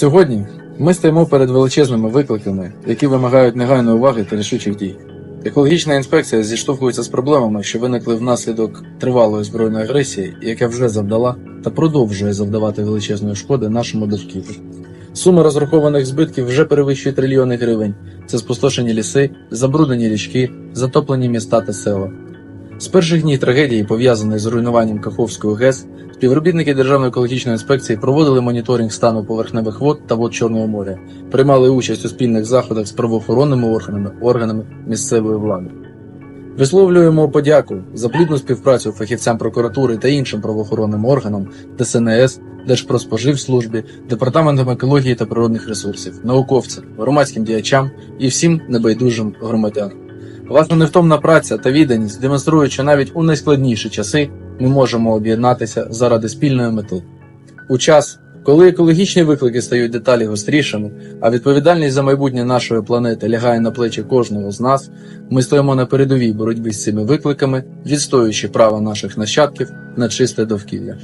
Сьогодні ми стоїмо перед величезними викликами, які вимагають негайної уваги та рішучих дій. Екологічна інспекція зіштовхується з проблемами, що виникли внаслідок тривалої збройної агресії, яка вже завдала та продовжує завдавати величезної шкоди нашому довкіллю. Сума розрахованих збитків вже перевищує трильйони гривень. Це спустошені ліси, забруднені річки, затоплені міста та села. З перших днів трагедії, пов'язаної з руйнуванням Каховської ГЕС, співробітники Державної екологічної інспекції проводили моніторинг стану поверхневих вод та вод Чорного моря, приймали участь у спільних заходах з правоохоронними органами, органами місцевої влади. Висловлюємо подяку за плідну співпрацю фахівцям прокуратури та іншим правоохоронним органам ДСНС, Держпродспоживслужбі, Департаментам екології та природних ресурсів, науковцям, громадським діячам і всім небайдужим громадянам. Ваша невтомна праця та відданість демонструють, що навіть у найскладніші часи ми можемо об'єднатися заради спільної мети. У час, коли екологічні виклики стають деталі гострішими, а відповідальність за майбутнє нашої планети лягає на плечі кожного з нас, ми стоїмо на передовій боротьбі з цими викликами, відстоюючи право наших нащадків на чисте довкілля.